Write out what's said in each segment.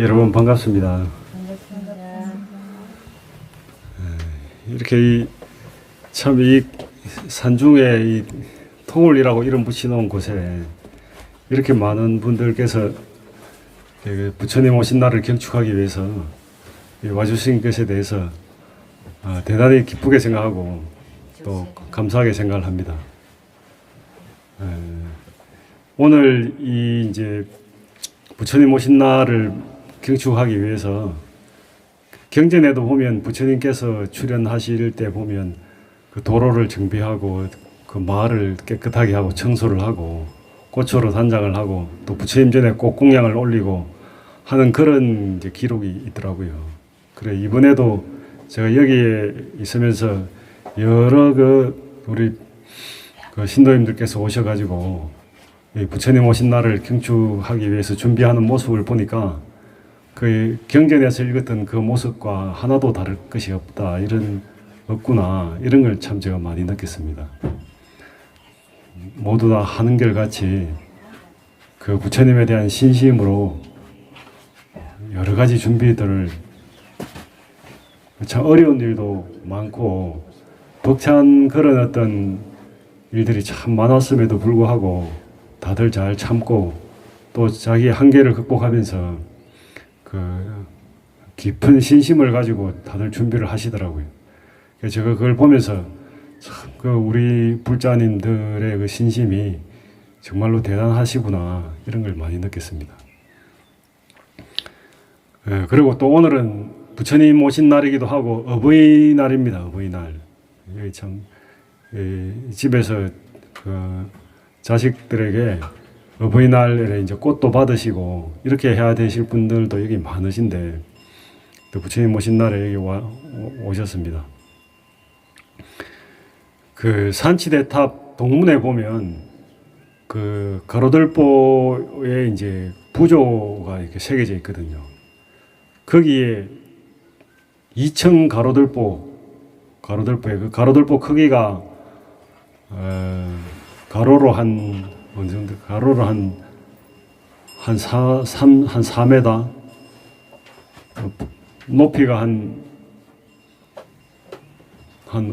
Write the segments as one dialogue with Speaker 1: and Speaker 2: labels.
Speaker 1: 여러분 반갑습니다. 이렇게 참 이 산중에 이 통울이라고 이름 붙여놓은 곳에 이렇게 많은 분들께서 그 부처님 오신 날을 경축하기 위해서 이 와주신 것에 대해서 아, 대단히 기쁘게 생각하고 또 감사하게 생각을 합니다. 에, 오늘 이 이제 부처님 오신 날을 경축하기 위해서 경전에도 보면 부처님께서 출연하실 때 보면 그 도로를 정비하고 그 마을을 깨끗하게 하고 청소를 하고 꽃으로 단장을 하고 또 부처님 전에 꽃공양을 올리고 하는 그런 기록이 있더라고요. 그래 이번에도 제가 여기에 있으면서 여러 그 우리 그 신도님들께서 오셔가지고 이 부처님 오신 날을 경축하기 위해서 준비하는 모습을 보니까 그 경전에서 읽었던 그 모습과 하나도 다를 것이 없다 이런 없구나 이런 걸 참 제가 많이 느꼈습니다. 모두 다 한결 같이 그 부처님에 대한 신심으로 여러 가지 준비들을 참 어려운 일도 많고 벅찬 그런 어떤 일들이 참 많았음에도 불구하고 다들 잘 참고 또 자기의 한계를 극복하면서 그 깊은 신심을 가지고 다들 준비를 하시더라고요. 제가 그걸 보면서 참 그 우리 불자님들의 그 신심이 정말로 대단하시구나 이런 걸 많이 느꼈습니다. 예, 그리고 또 오늘은 부처님 오신 날이기도 하고 어버이날입니다. 어버이날. 참 예, 집에서 그 자식들에게 어버이날에 이제 꽃도 받으시고 이렇게 해야 되실 분들도 여기 많으신데 또 부처님 오신 날에 여기 와, 오- 오셨습니다. 그 산치대탑 동문에 보면 그 가로들보에 이제 부조가 이렇게 새겨져 있거든요. 거기에 2층 가로들보 가로들보에 그 가로들보 크기가 어, 가로로 한 어느 정도 가로로 한 한 4, 3, 한 4m 어, 높이가 한 한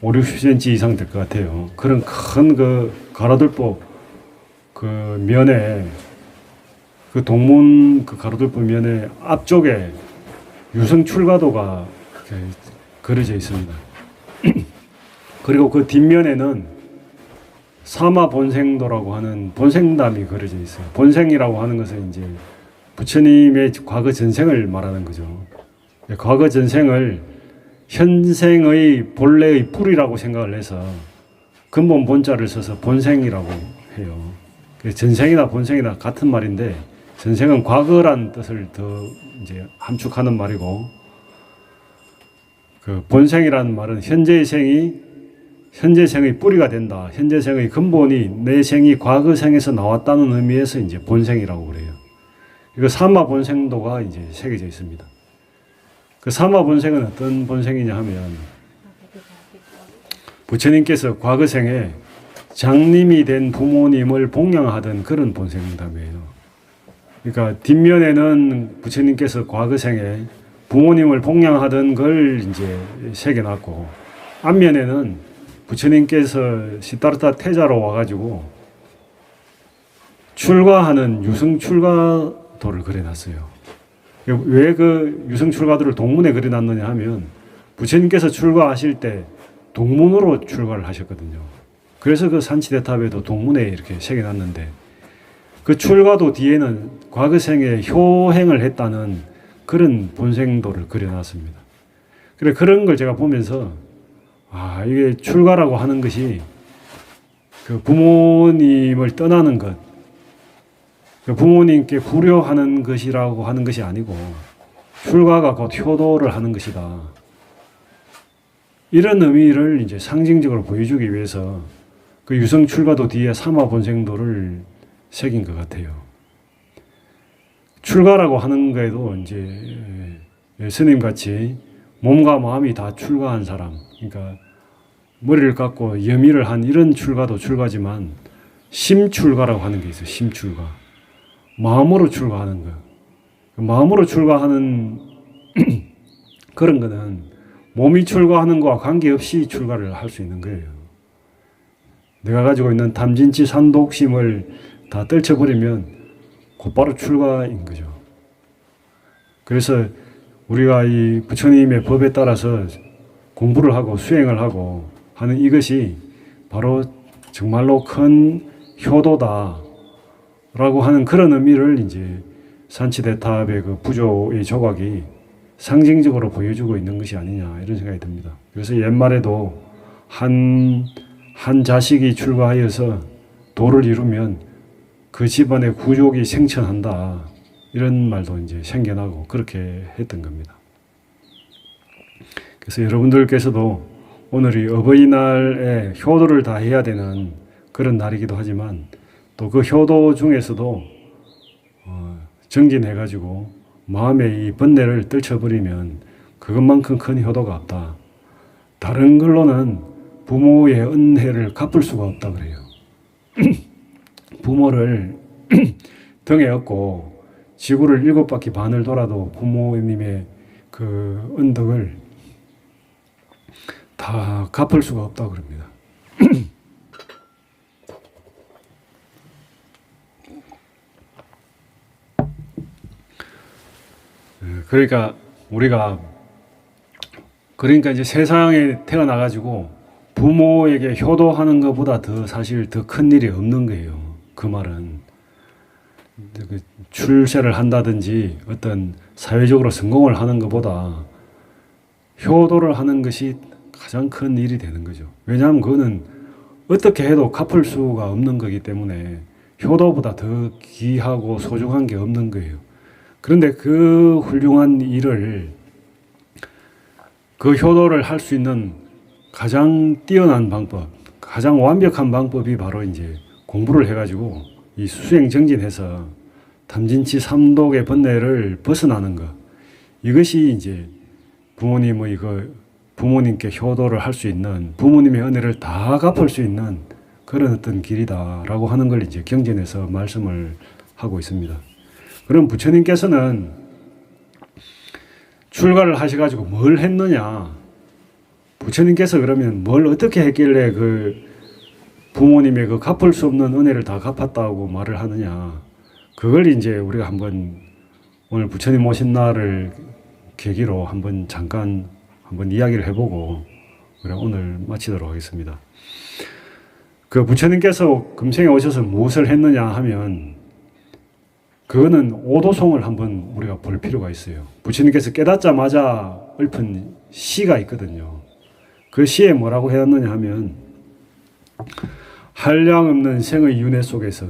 Speaker 1: 5, 60cm 이상 될 것 같아요. 그런 큰 그 가로들보 그 면에 그 동문 그 가로들보 면에 앞쪽에 유성 출가도가 그려져 있습니다. 그리고 그 뒷면에는 사마 본생도라고 하는 본생담이 그려져 있어요. 본생이라고 하는 것은 이제 부처님의 과거 전생을 말하는 거죠. 과거 전생을 현생의 본래의 뿌리라고 생각을 해서 근본 본자를 써서 본생이라고 해요. 전생이나 본생이나 같은 말인데 전생은 과거란 뜻을 더 이제 함축하는 말이고 그 본생이라는 말은 현재의 생이 현재 생의 뿌리가 된다. 현재 생의 근본이 내 생이 과거 생에서 나왔다는 의미에서 이제 본생이라고 그래요. 이거 사마 본생도가 이제 새겨져 있습니다. 그 사마 본생은 어떤 본생이냐 하면 부처님께서 과거 생에 장님이 된 부모님을 복양하던 그런 본생담이에요. 그러니까 뒷면에는 부처님께서 과거 생에 부모님을 복양하던 걸 이제 새겨놨고 앞면에는 부처님께서 시타르타 태자로 와가지고 출가하는 유승 출가도를 그려놨어요. 왜 그 유승 출가도를 동문에 그려놨느냐 하면 부처님께서 출가하실 때 동문으로 출가를 하셨거든요. 그래서 그 산치대탑에도 동문에 이렇게 새겨놨는데 그 출가도 뒤에는 과거 생에 효행을 했다는 그런 본생도를 그려놨습니다. 그래 그런 걸 제가 보면서 아 이게 출가라고 하는 것이 그 부모님을 떠나는 것, 그 부모님께 불효하는 것이라고 하는 것이 아니고 출가가 곧 효도를 하는 것이다. 이런 의미를 이제 상징적으로 보여주기 위해서 그 유성 출가도 뒤에 사마 본생도를 새긴 것 같아요. 출가라고 하는 거에도 이제 예, 스님 같이 몸과 마음이 다 출가한 사람, 그러니까 머리를 깎고 염의를 한 이런 출가도 출가지만 심출가라고 하는 게 있어요. 심출가. 마음으로 출가하는 거. 마음으로 출가하는 그런 거는 몸이 출가하는 거와 관계없이 출가를 할 수 있는 거예요. 내가 가지고 있는 탐진치 산독심을 다 떨쳐버리면 곧바로 출가인 거죠. 그래서 우리가 이 부처님의 법에 따라서 공부를 하고 수행을 하고 하는 이것이 바로 정말로 큰 효도다라고 하는 그런 의미를 이제 산치대탑의 그 부조의 조각이 상징적으로 보여주고 있는 것이 아니냐 이런 생각이 듭니다. 그래서 옛말에도 한, 한 자식이 출가하여서 도를 이루면 그 집안의 구족이 생천한다. 이런 말도 이제 생겨나고 그렇게 했던 겁니다. 그래서 여러분들께서도 오늘이 어버이날에 효도를 다 해야 되는 그런 날이기도 하지만 또 그 효도 중에서도 어, 정진해가지고 마음의 이 번뇌를 떨쳐버리면 그것만큼 큰 효도가 없다. 다른 걸로는 부모의 은혜를 갚을 수가 없다 그래요. 부모를 등에 업고 지구를 일곱 바퀴 반을 돌아도 부모님의 그 은덕을 다 갚을 수가 없다 그럽니다. 예, 그러니까 우리가 그러니까 이제 세상에 태어나 가지고 부모에게 효도하는 것보다 더 사실 더 큰 일이 없는 거예요. 그 말은 그 출세를 한다든지 어떤 사회적으로 성공을 하는 것보다 효도를 하는 것이 가장 큰 일이 되는 거죠. 왜냐하면 그거는 어떻게 해도 갚을 수가 없는 거기 때문에 효도보다 더 귀하고 소중한 게 없는 거예요. 그런데 그 훌륭한 일을 그 효도를 할 수 있는 가장 뛰어난 방법, 가장 완벽한 방법이 바로 이제 공부를 해가지고 이 수행 정진해서 탐진치 삼독의 번뇌를 벗어나는 것. 이것이 이제 부모님의 그 부모님께 효도를 할 수 있는 부모님의 은혜를 다 갚을 수 있는 그런 어떤 길이다라고 하는 걸 이제 경전에서 말씀을 하고 있습니다. 그럼 부처님께서는 출가를 하셔가지고 뭘 했느냐? 부처님께서 그러면 뭘 어떻게 했길래 그 부모님의 그 갚을 수 없는 은혜를 다 갚았다고 말을 하느냐? 그걸 이제 우리가 한번 오늘 부처님 오신 날을 계기로 한번 잠깐 한번 이야기를 해보고 그래 오늘 마치도록 하겠습니다. 그 부처님께서 금생에 오셔서 무엇을 했느냐 하면 그거는 오도송을 한번 우리가 볼 필요가 있어요. 부처님께서 깨닫자마자 읊은 시가 있거든요. 그 시에 뭐라고 해놨느냐 하면 한량 없는 생의 윤회 속에서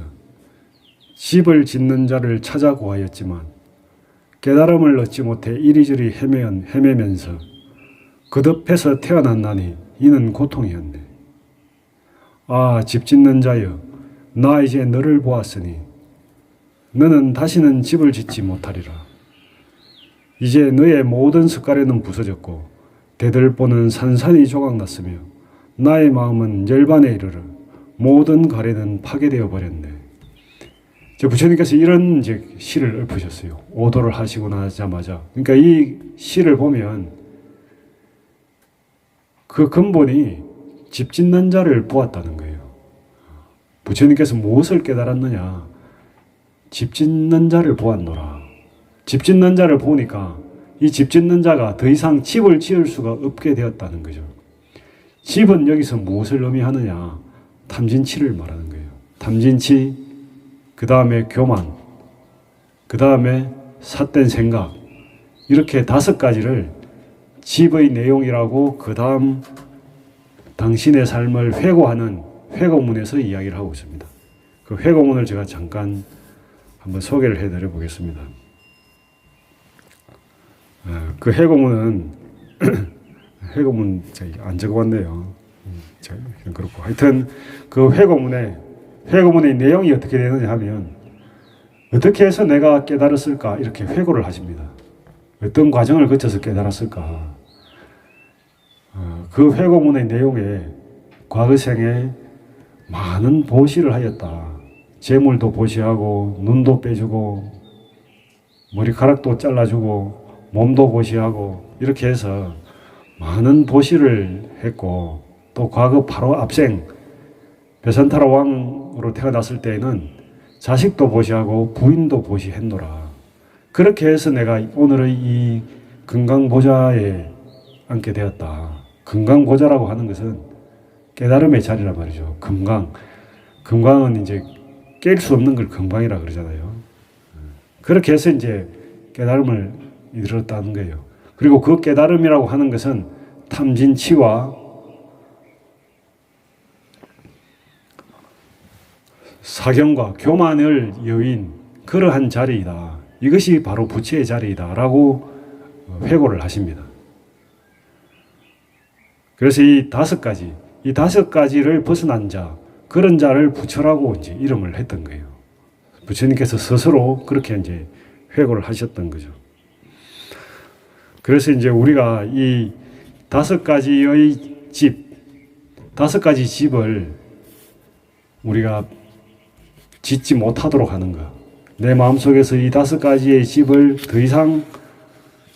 Speaker 1: 집을 짓는 자를 찾아 구하였지만 깨달음을 얻지 못해 이리저리 헤매, 헤매면서 거듭해서 태어났나니 이는 고통이었네. 아, 집 짓는 자여, 나 이제 너를 보았으니 너는 다시는 집을 짓지 못하리라. 이제 너의 모든 습관에는 부서졌고 대들보는 산산이 조각났으며 나의 마음은 열반에 이르러 모든 가래는 파괴되어 버렸네. 저 부처님께서 이런 이제 시를 읊으셨어요. 오도를 하시고 나자마자. 그러니까 이 시를 보면 그 근본이 집 짓는 자를 보았다는 거예요. 부처님께서 무엇을 깨달았느냐? 집 짓는 자를 보았노라. 집 짓는 자를 보니까 이 집 짓는 자가 더 이상 집을 지을 수가 없게 되었다는 거죠. 집은 여기서 무엇을 의미하느냐? 탐진치를 말하는 거예요. 탐진치, 그 다음에 교만, 그 다음에 삿된 생각, 이렇게 다섯 가지를 집의 내용이라고 그 다음 당신의 삶을 회고하는 회고문에서 이야기를 하고 있습니다. 그 회고문을 제가 잠깐 한번 소개를 해드려 보겠습니다. 아, 그 회고문은 회고문 안 적어왔네요. 음, 그렇고 하여튼 그 회고문에 회고문의 내용이 어떻게 되느냐 하면 어떻게 해서 내가 깨달았을까 이렇게 회고를 하십니다. 어떤 과정을 거쳐서 깨달았을까? 어, 그 회고문의 내용에 과거생에 많은 보시를 하였다. 재물도 보시하고 눈도 빼주고 머리카락도 잘라주고 몸도 보시하고 이렇게 해서 많은 보시를 했고 또 과거 바로 앞생 베산타라 왕으로 태어났을 때에는 자식도 보시하고 부인도 보시했노라. 그렇게 해서 내가 오늘의 이 건강보좌에 앉게 되었다. 건강보좌라고 하는 것은 깨달음의 자리란 말이죠. 금강. 금강은 이제 깰 수 없는 걸 금강이라 그러잖아요. 그렇게 해서 이제 깨달음을 이르렀다는 거예요. 그리고 그 깨달음이라고 하는 것은 탐진치와 사경과 교만을 여인 그러한 자리이다. 이것이 바로 부처의 자리이다라고 회고를 하십니다. 그래서 이 다섯 가지, 이 다섯 가지를 벗어난 자, 그런 자를 부처라고 이제 이름을 했던 거예요. 부처님께서 스스로 그렇게 이제 회고를 하셨던 거죠. 그래서 이제 우리가 이 다섯 가지의 집, 다섯 가지 집을 우리가 짓지 못하도록 하는 것. 내 마음속에서 이 다섯 가지의 집을 더 이상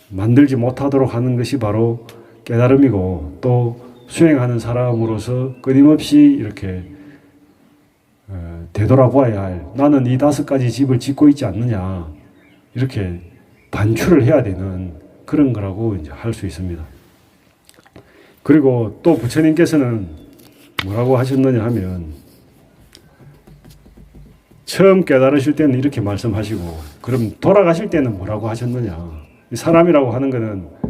Speaker 1: 만들지 못하도록 하는 것이 바로 깨달음이고 또 수행하는 사람으로서 끊임없이 이렇게 어, 되돌아보아야 할 나는 이 다섯 가지 집을 짓고 있지 않느냐 이렇게 반출을 해야 되는 그런 거라고 이제 할 수 있습니다. 그리고 또 부처님께서는 뭐라고 하셨느냐 하면 처음 깨달으실 때는 이렇게 말씀하시고 그럼 돌아가실 때는 뭐라고 하셨느냐 사람이라고 하는 것은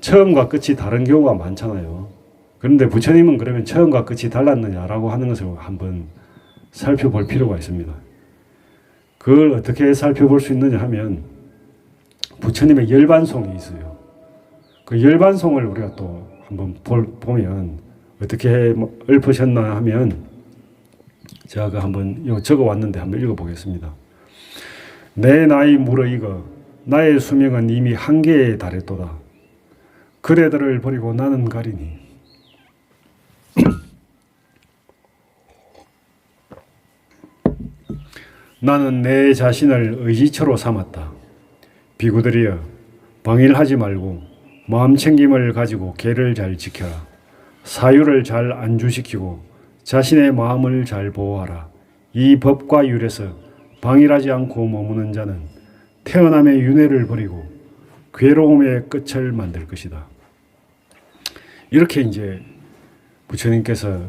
Speaker 1: 처음과 끝이 다른 경우가 많잖아요. 그런데 부처님은 그러면 처음과 끝이 달랐느냐라고 하는 것을 한번 살펴볼 필요가 있습니다. 그걸 어떻게 살펴볼 수 있느냐 하면 부처님의 열반송이 있어요. 그 열반송을 우리가 또 한번 볼, 보면 어떻게 뭐 읊으셨나 하면 제가 그 한번 이거 적어 왔는데 한번 읽어 보겠습니다. 내 나이 무르이거 나의 수명은 이미 한계에 달했도다. 그래들을 버리고 나는 가리니 나는 내 자신을 의지처로 삼았다. 비구들이여 방일하지 말고 마음 챙김을 가지고 계를 잘 지켜라. 사유를 잘 안주시키고 자신의 마음을 잘 보호하라. 이 법과 율에서 방일하지 않고 머무는 자는 태어남의 윤회를 버리고 괴로움의 끝을 만들 것이다. 이렇게 이제 부처님께서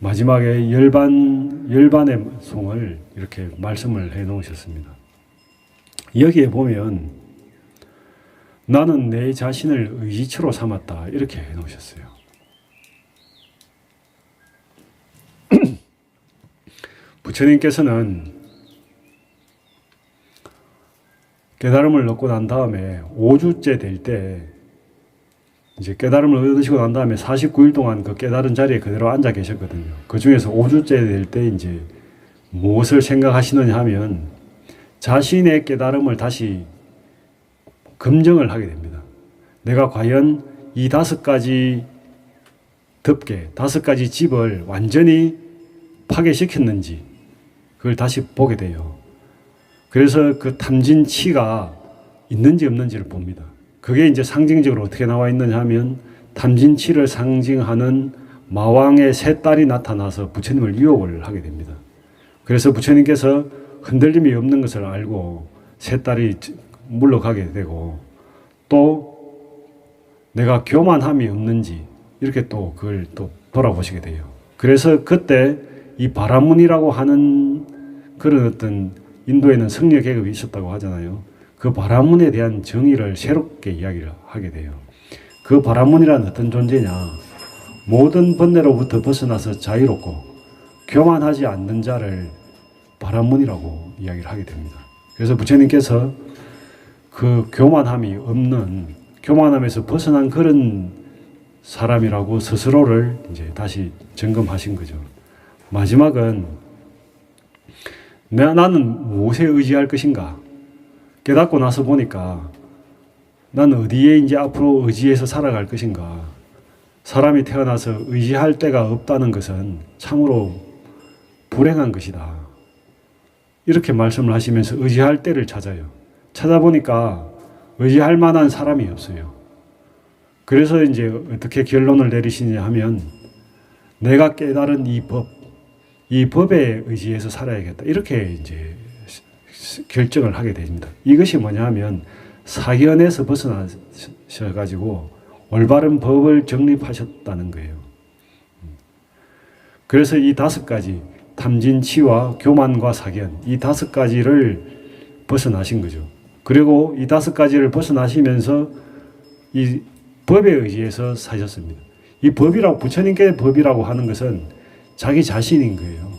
Speaker 1: 마지막에 열반 열반의 송을 이렇게 말씀을 해 놓으셨습니다. 여기에 보면 나는 내 자신을 의지처로 삼았다 이렇게 해 놓으셨어요. 부처님께서는 깨달음을 얻고 난 다음에 5주째 될 때 이제 깨달음을 얻으시고 난 다음에 49일 동안 그 깨달은 자리에 그대로 앉아 계셨거든요. 그 중에서 5주째 될 때 이제 무엇을 생각하시느냐 하면 자신의 깨달음을 다시 검증을 하게 됩니다. 내가 과연 이 다섯 가지 덮개, 다섯 가지 집을 완전히 파괴시켰는지 그걸 다시 보게 돼요. 그래서 그 탐진치가 있는지 없는지를 봅니다. 그게 이제 상징적으로 어떻게 나와 있느냐 하면 탐진치를 상징하는 마왕의 세 딸이 나타나서 부처님을 유혹을 하게 됩니다. 그래서 부처님께서 흔들림이 없는 것을 알고 세 딸이 물러가게 되고 또 내가 교만함이 없는지 이렇게 또 그걸 또 돌아보시게 돼요. 그래서 그때 이 바라문이라고 하는 그런 어떤 인도에는 성녀 계급이 있었다고 하잖아요. 그 바라문에 대한 정의를 새롭게 이야기를 하게 돼요. 그 바라문이란 어떤 존재냐? 모든 번뇌로부터 벗어나서 자유롭고 교만하지 않는 자를 바라문이라고 이야기를 하게 됩니다. 그래서 부처님께서 그 교만함이 없는 교만함에서 벗어난 그런 사람이라고 스스로를 이제 다시 점검하신 거죠. 마지막은 내 나는 무엇에 의지할 것인가 깨닫고 나서 보니까 난 어디에 이제 앞으로 의지해서 살아갈 것인가 사람이 태어나서 의지할 데가 없다는 것은 참으로 불행한 것이다. 이렇게 말씀을 하시면서 의지할 때를 찾아요. 찾아보니까 의지할 만한 사람이 없어요. 그래서 이제 어떻게 결론을 내리시냐 하면 내가 깨달은 이 법, 이 법에 의지해서 살아야겠다. 이렇게 이제 결정을 하게 됩니다. 이것이 뭐냐 하면 사견에서 벗어나셔 가지고 올바른 법을 정립하셨다는 거예요. 그래서 이 다섯 가지, 탐진치와 교만과 사견, 이 다섯 가지를 벗어나신 거죠. 그리고 이 다섯 가지를 벗어나시면서 이 법에 의지해서 사셨습니다. 이 법이라고, 부처님께 법이라고 하는 것은 자기 자신인 거예요.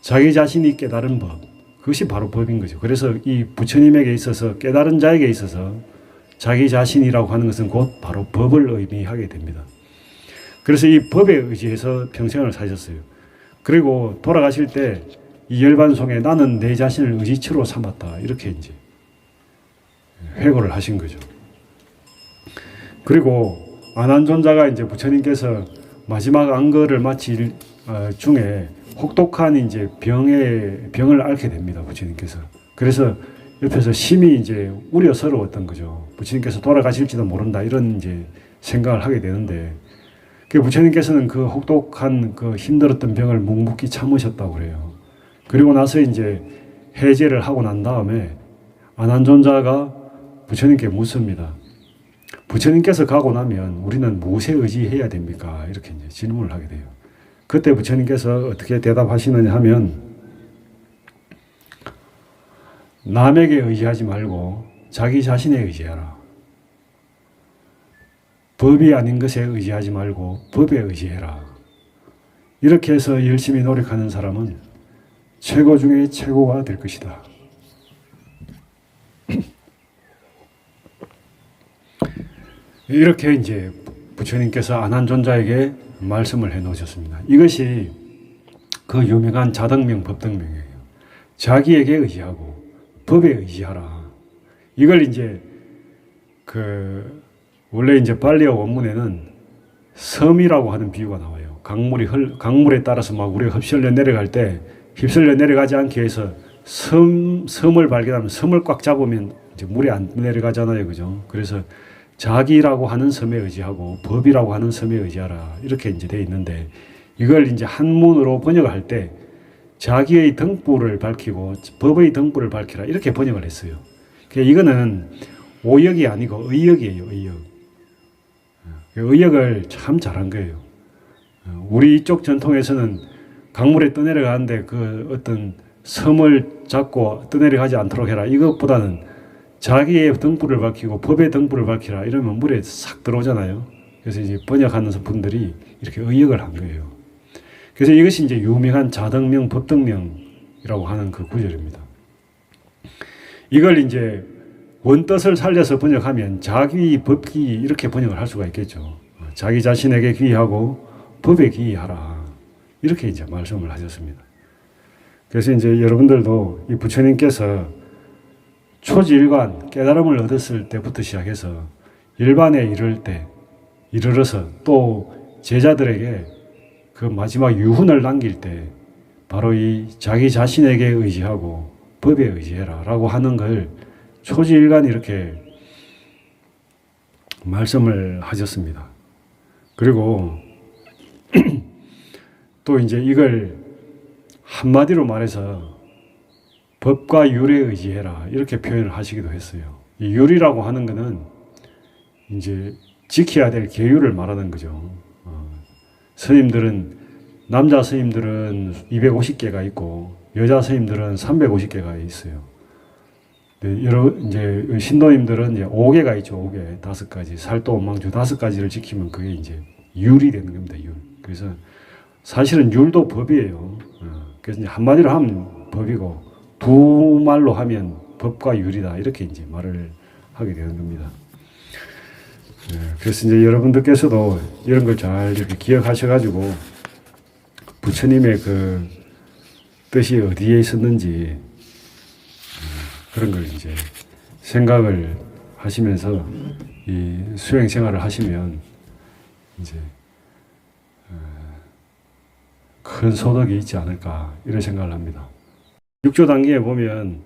Speaker 1: 자기 자신이 깨달은 법. 그것이 바로 법인 거죠. 그래서 이 부처님에게 있어서 깨달은 자에게 있어서 자기 자신이라고 하는 것은 곧 바로 법을 의미하게 됩니다. 그래서 이 법에 의지해서 평생을 사셨어요. 그리고 돌아가실 때 이 열반송에 나는 내 자신을 의지처로 삼았다. 이렇게 이제 회고를 하신 거죠. 그리고 안한존자가 이제 부처님께서 마지막 안거를 어, 중에 혹독한 이제 병의 병을 앓게 됩니다. 부처님께서. 그래서 옆에서 심히 이제 우려스러웠던 거죠. 부처님께서 돌아가실지도 모른다 이런 이제 생각을 하게 되는데 그 부처님께서는 그 혹독한 그 힘들었던 병을 묵묵히 참으셨다고 그래요. 그리고 나서 이제 해제를 하고 난 다음에 안한존자가 부처님께 묻습니다. 부처님께서 가고 나면 우리는 무엇에 의지해야 됩니까? 이렇게 이제 질문을 하게 돼요. 그때 부처님께서 어떻게 대답하시느냐 하면 남에게 의지하지 말고 자기 자신에 의지하라. 법이 아닌 것에 의지하지 말고 법에 의지해라. 이렇게 해서 열심히 노력하는 사람은 최고 중에 최고가 될 것이다. 이렇게 이제 부처님께서 안한 존자에게 말씀을 해 놓으셨습니다. 이것이 그 유명한 자등명 법등명이에요. 자기에게 의지하고 법에 의지하라. 이걸 이제 그 원래 이제 발리어 원문에는 섬이라고 하는 비유가 나와요. 강물이 흘, 강물에 따라서 막 우리가 흡설려 내려갈 때 휩쓸려 내려가지 않게 해서 섬, 섬을 발견하면 섬을 꽉 잡으면 이제 물이 안 내려가잖아요. 그죠? 그래서 자기라고 하는 섬에 의지하고 법이라고 하는 섬에 의지하라. 이렇게 이제 돼 있는데 이걸 이제 한문으로 번역할 때 자기의 등불을 밝히고 법의 등불을 밝히라. 이렇게 번역을 했어요. 그러니까 이거는 오역이 아니고 의역이에요. 의역. 의역을 참 잘한 거예요. 우리 이쪽 전통에서는 강물에 떠내려가는데 그 어떤 섬을 잡고 떠내려가지 않도록 해라. 이것보다는 자기의 등불을 밝히고 법의 등불을 밝히라. 이러면 물에 싹 들어오잖아요. 그래서 이제 번역하는 분들이 이렇게 의역을 한 거예요. 그래서 이것이 이제 유명한 자등명, 법등명이라고 하는 그 구절입니다. 이걸 이제 원뜻을 살려서 번역하면 자기 법기 이렇게 번역을 할 수가 있겠죠. 자기 자신에게 귀하고 법에 귀하라. 이렇게 이제 말씀을 하셨습니다. 그래서 이제 여러분들도 이 부처님께서 초지일관 깨달음을 얻었을 때부터 시작해서 일반에 이를 때 이르러서 또 제자들에게 그 마지막 유훈을 남길 때 바로 이 자기 자신에게 의지하고 법에 의지해라 라고 하는 걸 초지일관 이렇게 말씀을 하셨습니다. 그리고 또 이제 이걸 한마디로 말해서 법과 율에 의지해라 이렇게 표현을 하시기도 했어요. 이 율이라고 하는 것은 이제 지켜야 될 계율을 말하는 거죠. 어, 스님들은 남자 스님들은 250개가 있고 여자 스님들은 350개가 있어요. 네, 여러 이제 신도님들은 이제 5개가 있죠. 5개, 다섯 가지 살도 원망주 다섯 가지를 지키면 그게 이제 율이 되는 겁니다. 율. 그래서 사실은 율도 법이에요. 어, 그래서 한마디로 하면 법이고 두 말로 하면 법과 율이다 이렇게 이제 말을 하게 되는 겁니다. 네, 그래서 이제 여러분들께서도 이런 걸 잘 이렇게 기억하셔가지고 부처님의 그 뜻이 어디에 있었는지 그런 걸 이제 생각을 하시면서 이 수행 생활을 하시면 이제 큰 소득이 있지 않을까 이런 생각을 합니다. 6조 단계에 보면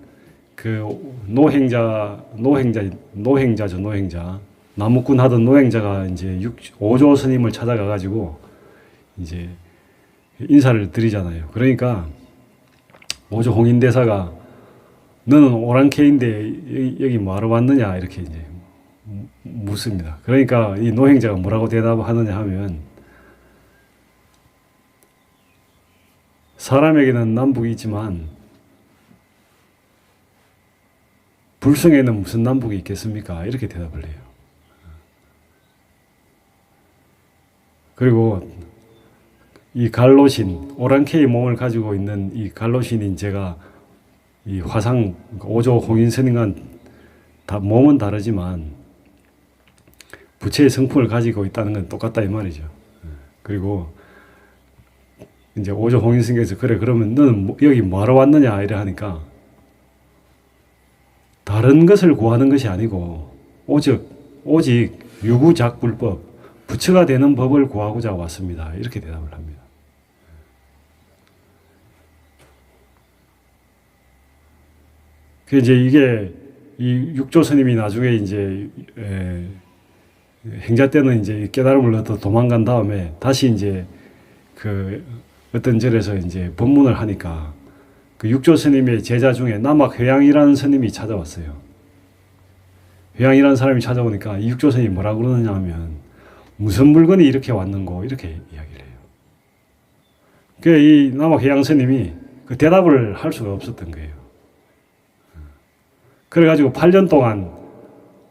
Speaker 1: 그 노행자 노행자 노행자죠 노행자 나무꾼 하던 노행자가 이제 육, 오조 스님을 찾아가 가지고 이제 인사를 드리잖아요. 그러니까 오조 홍인대사가 너는 오랑캐인데 여기, 뭐하러 왔느냐 이렇게 이제 무- 묻습니다. 그러니까 이 노행자가 뭐라고 대답하느냐 하면 사람에게는 남북이 있지만 불성에는 무슨 남북이 있겠습니까? 이렇게 대답을 해요. 그리고 이 갈로신 오랑캐의 몸을 가지고 있는 이 갈로신인 제가 이 화상 오조 홍인스님과 다 몸은 다르지만 부처의 성품을 가지고 있다는 건 똑같다 이 말이죠. 그리고 이제 오조 홍인스님께서 그래 그러면 너는 뭐- 여기 뭐하러 왔느냐 이래 하니까 다른 것을 구하는 것이 아니고 오직 오직 유구작불법 부처가 되는 법을 구하고자 왔습니다. 이렇게 대답을 합니다. 그 이제 이게 이 육조 스님이 나중에 이제 에, 행자 때는 이제 깨달음을 얻어 도망간 다음에 다시 이제 그 어떤 절에서 이제 법문을 하니까 그 육조 스님의 제자 중에 남학 회양이라는 스님이 찾아왔어요. 회양이라는 사람이 찾아오니까 이 육조 스님이 뭐라고 그러느냐 하면 무슨 물건이 이렇게 왔는고 이렇게 이야기를 해요. 그이 남학 회양 스님이 그 대답을 할 수가 없었던 거예요. 그래가지고 8년 동안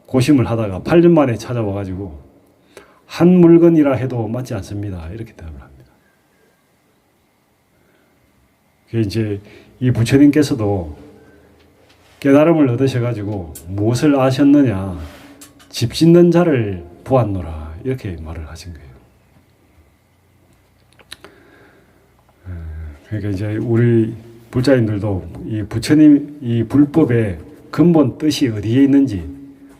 Speaker 1: 고심을 하다가 8년 만에 찾아와가지고 한 물건이라 해도 맞지 않습니다. 이렇게 대답을 합니다. 그 이제 이 부처님께서도 깨달음을 얻으셔가지고 무엇을 아셨느냐 집 짓는 자를 보았노라 이렇게 말을 하신 거예요. 에, 그러니까 이제 우리 불자님들도 이 부처님 이 불법의 근본 뜻이 어디에 있는지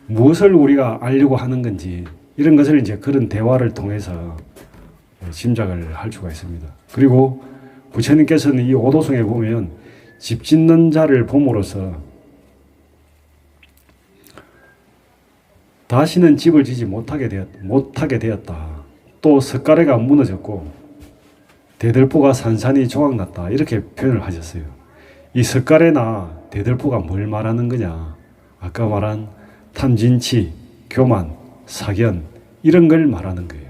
Speaker 1: 무엇을 우리가 알려고 하는 건지 이런 것을 이제 그런 대화를 통해서 짐작을 할 수가 있습니다. 그리고 부처님께서는 이 오도성에 보면 집 짓는 자를 봄으로써 다시는 집을 지지 못하게 되었, 못하게 되었다. 또 석가래가 무너졌고 대들보가 산산이 조각났다. 이렇게 표현을 하셨어요. 이 석가래나 대들보가 뭘 말하는 거냐? 아까 말한 탐진치, 교만, 사견 이런 걸 말하는 거예요.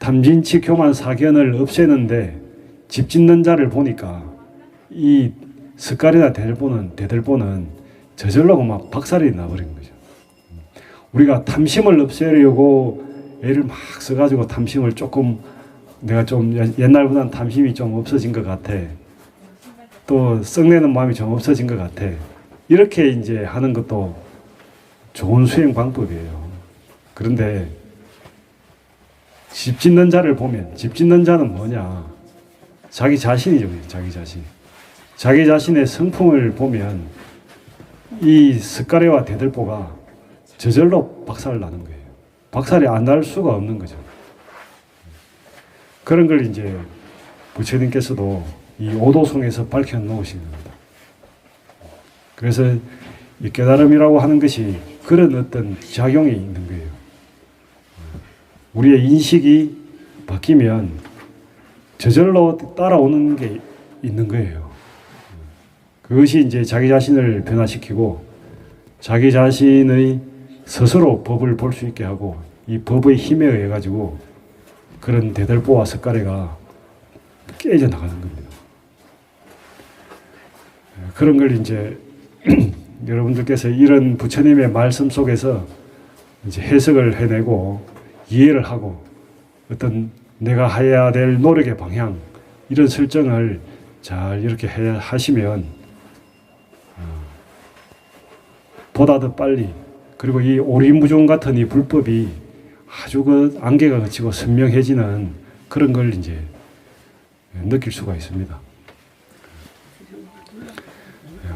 Speaker 1: 탐진치, 교만, 사견을 없애는데 집 짓는 자를 보니까 이 석가래나 대들보는 대들보는 저절로 막 박살이 나버린 거죠. 우리가 탐심을 없애려고 애를 막 써가지고 탐심을 조금 내가 좀 옛- 옛날보다는 탐심이 좀 없어진 것 같아. 또 썩내는 마음이 좀 없어진 것 같아. 이렇게 이제 하는 것도 좋은 수행 방법이에요. 그런데 집 짓는 자를 보면 집 짓는 자는 뭐냐? 자기 자신이죠, 자기 자신. 자기 자신의 성품을 보면 이 석가래와 대들보가 저절로 박살 나는 거예요. 박살이 안 날 수가 없는 거죠. 그런 걸 이제 부처님께서도 이 오도송에서 밝혀 놓으신 겁니다. 그래서 이 깨달음이라고 하는 것이 그런 어떤 작용이 있는 거예요. 우리의 인식이 바뀌면 저절로 따라오는 게 있는 거예요. 그것이 이제 자기 자신을 변화시키고 자기 자신의 스스로 법을 볼 수 있게 하고 이 법의 힘에 의해 가지고 그런 대들보와 석가래가 깨져 나가는 겁니다. 그런 걸 이제 여러분들께서 이런 부처님의 말씀 속에서 이제 해석을 해내고 이해를 하고 어떤 내가 해야 될 노력의 방향 이런 설정을 잘 이렇게 해 하시면 어, 보다 더 빨리 그리고 이 오리무중 같은 이 불법이 아주 그 안개가 그치고 선명해지는 그런 걸 이제 느낄 수가 있습니다.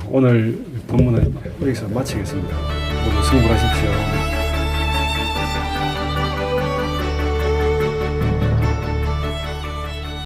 Speaker 1: 오늘 본문은 여기서 마치겠습니다. 모두 성불하십시오.